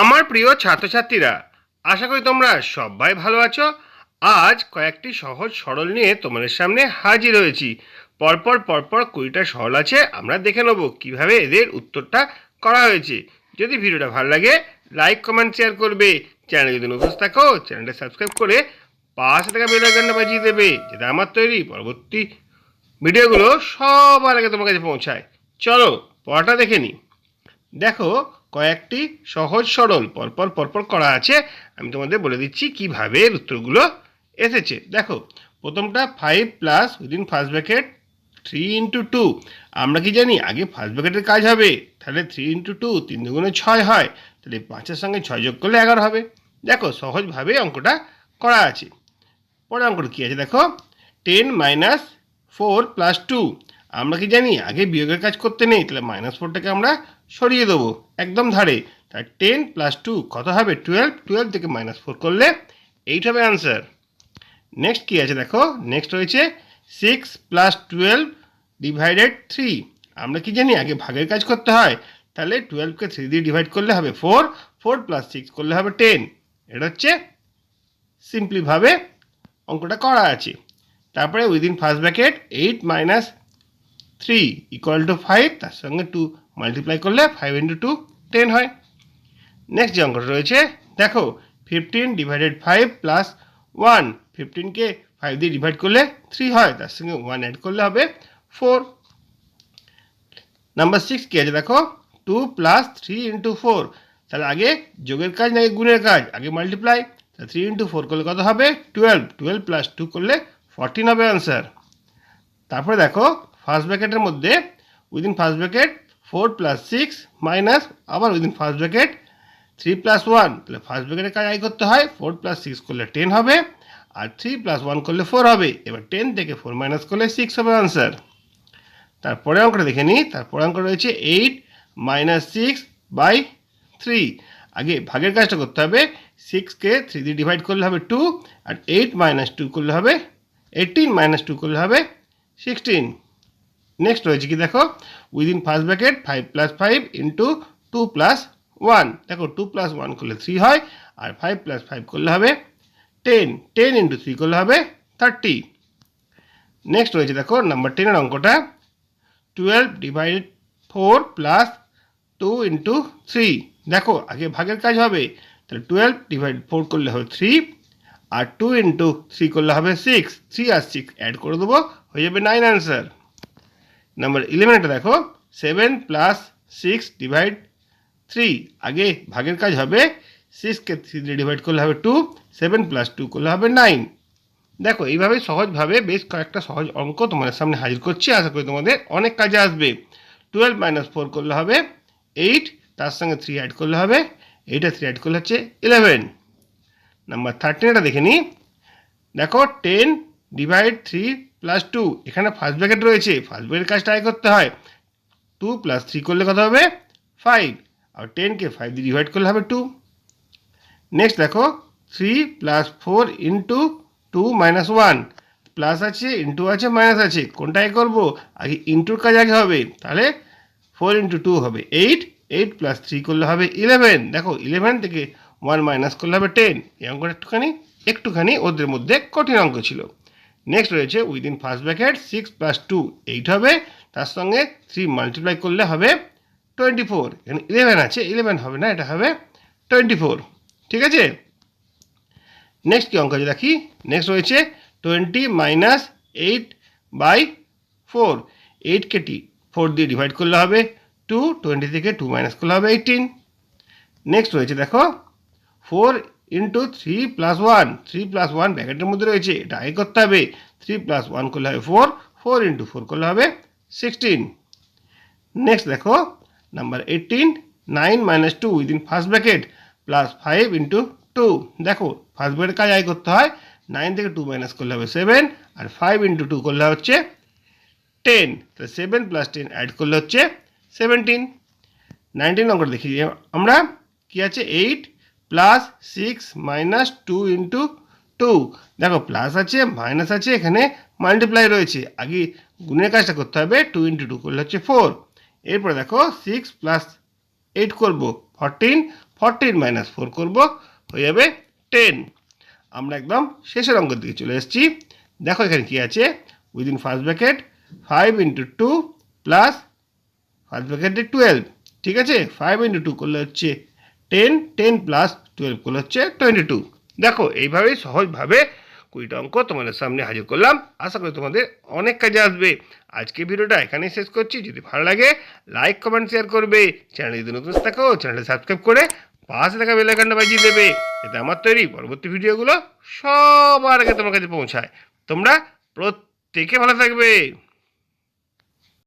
আমার প্রিয় ছাত্রছাত্রীরা, আশা করি তোমরা সবাই ভালো আছো। আজ কয়েকটি সহজ সরল নিয়ে তোমাদের সামনে হাজির হয়েছি। পরপর পরপর কুড়িটা সরল আছে, আমরা দেখে নেব কীভাবে এদের উত্তরটা করা হয়েছে। যদি ভিডিওটা ভালো লাগে, লাইক, কমেন্ট, শেয়ার করবে। চ্যানেল যদি নতুন থাকো, চ্যানেলটা সাবস্ক্রাইব করে পাশে থাকা বেল আইকনটা বাজিয়ে দেবে, যেটা আমার তৈরি পরবর্তী ভিডিওগুলো সবার আগে তোমার কাছে পৌঁছায়। চলো, পড়াটা দেখে নিই। দেখো কয়েকটি সহজ সরল, পরপর পরপর করা আছে। আমি তোমাদের বলে দিচ্ছি কীভাবে এর উত্তরগুলো এসেছে। দেখো, প্রথমটা five plus within first bracket three into two আমরা কি জানি? আগে ফার্স্ট ব্র্যাকেটের কাজ হবে। তাহলে থ্রি ইন্টু টু তিন দুগুণে ছয় হয়। তাহলে পাঁচের সঙ্গে ছয় যোগ করলে এগারো হবে। দেখো, সহজভাবে অঙ্কটা করা আছে। পরের অঙ্কটা কী আছে? দেখো ten minus four plus two আমরা কি জানি? আগে বিয়োগের কাজ করতে নেই, তাহলে মাইনাস ফোরটাকে আমরা সরিয়ে দেবো। একদম ধারে। তাহলে টেন প্লাস টু কত হবে? টুয়েলভ টুয়েলভ থেকে মাইনাস ফোর করলে এইট হবে আনসার নেক্সট কী আছে দেখো? নেক্সট রয়েছে six plus twelve divided three আমরা কি জানি? আগে ভাগের কাজ করতে হয়। তাহলে টুয়েলভকে থ্রি দিয়ে ডিভাইড করলে হবে ফোর ফোর প্লাস সিক্স করলে হবে টেন এটা হচ্ছে সিম্পলিভাবে অঙ্কটা করা আছে। তারপরে within first bracket eight minus three equal to five তার সঙ্গে টু মাল্টিপ্লাই করলে ফাইভ ইন্টু টু টেন হয়। নেক্সট যে অঙ্কটা রয়েছে, দেখো fifteen divided five plus one ফিফটিনকে five দিয়ে ডিভাইড করলে থ্রি হয়, তার সঙ্গে ওয়ান অ্যাড করলে হবে ফোর নাম্বার সিক্স কী আছে দেখো? Two plus three into four তাহলে আগে যোগের কাজ নাকি গুণের কাজ? আগে মাল্টিপ্লাই তাহলে থ্রি ইন্টু ফোর করলে কত হবে? টুয়েলভ টুয়েলভ প্লাস টু করলে ফরটিন হবে আনসার তারপরে দেখো ফার্স্ট ব্র্যাকেটের মধ্যে within first bracket four plus six minus আবার within first bracket three plus one তাহলে ফার্স্ট ব্র্যাকেটের কাজ আই করতে হয়? ফোর প্লাস সিক্স করলে টেন হবে আর থ্রি প্লাস ওয়ান করলে ফোর হবে। এবার টেন থেকে ফোর মাইনাস করলে সিক্স হবে আনসার তারপরে অঙ্কটা দেখে নিই। তারপরে অঙ্ক রয়েছে eight minus six by three আগে ভাগের কাজটা করতে হবে। সিক্সকে থ্রি দিয়ে ডিভাইড করলে হবে টু আর এইট মাইনাস টু করলে হবে এইটিন মাইনাস টু করলে হবে সিক্সটিন নেক্সট রয়েছে কি দেখো? Within first bracket five plus five into two plus one দেখো টু প্লাস ওয়ান করলে থ্রি হয়, আর ফাইভ প্লাস ফাইভ করলে হবে টেন টেন ইন্টু থ্রি করলে হবে থার্টি নেক্সট রয়েছে দেখো নাম্বার টেনের অঙ্কটা। Twelve divided four plus two into three দেখো, আগে ভাগের কাজ হবে। তাহলে টুয়েলভ ডিভাইড ফোর করলে হবে থ্রি আর টু ইন্টু থ্রি করলে হবে সিক্স থ্রি আর সিক্স অ্যাড করে দেবো, হয়ে যাবে নাইন আনসার নাম্বার ইলেভেনটা দেখো seven plus six divide three আগে ভাগের কাজ হবে সিক্সকে থ্রি দিয়ে ডিভাইড করলে হবে টু সেভেন প্লাস টু করলে হবে নাইন দেখো, এইভাবে সহজভাবে বেশ কয়েকটা সহজ অঙ্ক তোমাদের সামনে হাজির করছি। আশা করি তোমাদের অনেক কাজে আসবে। টুয়েলভ মাইনাস ফোর করলে হবে এইট তার সঙ্গে থ্রি অ্যাড করলে হবে, এইটা থ্রি অ্যাড করলে হচ্ছে ইলেভেন নাম্বার থার্টিনটা দেখে নিই। দেখো ten divide three plus two এখানে ফার্স্ট ব্র্যাকেট রয়েছে ফার্স্ট ব্র্যাকেট কাজটা আয় করতে হয়। টু প্লাস থ্রি করলে কত হবে? ফাইভ আর টেনকে ফাইভ দিয়ে ডিভাইড করলে হবে টু নেক্সট দেখো three plus four into two minus one plus আছে ইন্টু আছে মাইনাস আছে। কোনটাই করব? আগে ইন্টুর কাজ আগে হবে। তাহলে ফোর ইন্টু টু হবে এইট এইট প্লাস থ্রি করলে হবে ইলেভেন দেখো ইলেভেন থেকে ওয়ান মাইনাস করলে হবে টেন এই অঙ্কটা একটুখানি একটুখানি ওদের মধ্যে কঠিন অঙ্ক ছিল। নেক্সট রয়েছে within first bracket six plus two eight হবে। তার সঙ্গে থ্রি মাল্টিপ্লাই করলে হবে টোয়েন্টি ফোর এখানে ইলেভেন আছে ইলেভেন হবে না, এটা হবে টোয়েন্টি ফোর ঠিক আছে? নেক্সট কি অঙ্ক আছে দেখি? নেক্সট রয়েছে twenty minus eight by four এইটকে টি ফোর দিয়ে ডিভাইড করলে হবে টু টোয়েন্টি থেকে টু মাইনাস করলে হবে এইটিন নেক্সট রয়েছে দেখো four into three plus one three plus one ব্যাকেটের মধ্যে রয়েছে। এটা আগে করতে হবে। থ্রি প্লাস ওয়ান করলে হবে ফোর ফোর ইন্টু ফোর করলে হবে সিক্সটিন নেক্সট দেখো number eighteen nine minus two within first bracket plus five into two দেখো ফার্স্ট ব্র্যাকেট কাজ আয় করতে হয়? নাইন থেকে টু মাইনাস করলে হবে সেভেন আর ফাইভ ইন্টু টু করলে হচ্ছে টেন তাহলে সেভেন প্লাস টেন অ্যাড করলে হচ্ছে সেভেন্টিন নাইনটিন নম্বর দেখি। আমরা কি আছে? Eight plus six minus two into two দেখো প্লাস আছে মাইনাস আছে, এখানে মাল্টিপ্লাই রয়েছে। আগে গুণের কাজটা করতে হবে টু ইন্টু টু করলে হচ্ছে ফোর এরপরে দেখো সিক্স প্লাস এইট করব ফরটিন ফোরটিন মাইনাস ফোর করব, হয়ে যাবে টেন আমরা একদম শেষের অঙ্কের দিকে চলে এসেছি। দেখো এখানে কি আছে? Within first bracket five into two plus first ব্র্যাকেটে টুয়েলভ ঠিক আছে? ফাইভ ইন্টু টু করলে হচ্ছে টেন টেন প্লাস টুয়েলভ করলে হচ্ছে টোয়েন্টি টু দেখো এইভাবেই সহজভাবে কুড়িটা অঙ্ক তোমাদের সামনে হাজির করলাম। আশা করি তোমাদের অনেক কাজে আসবে। আজকে ভিডিওটা এখানেই শেষ করছি। যদি ভালো লাগে লাইক কমেন্ট শেয়ার করবে। চ্যানেল যদি নতুন থাকো চ্যানেলটা সাবস্ক্রাইব করে পাশে থাকা বেলাইকানটা বাজিয়ে দেবে। এতে আমার তৈরি পরবর্তী ভিডিওগুলো সবার আগে তোমার কাছে পৌঁছায়। তোমরা প্রত্যেকে ভালো থাকবে।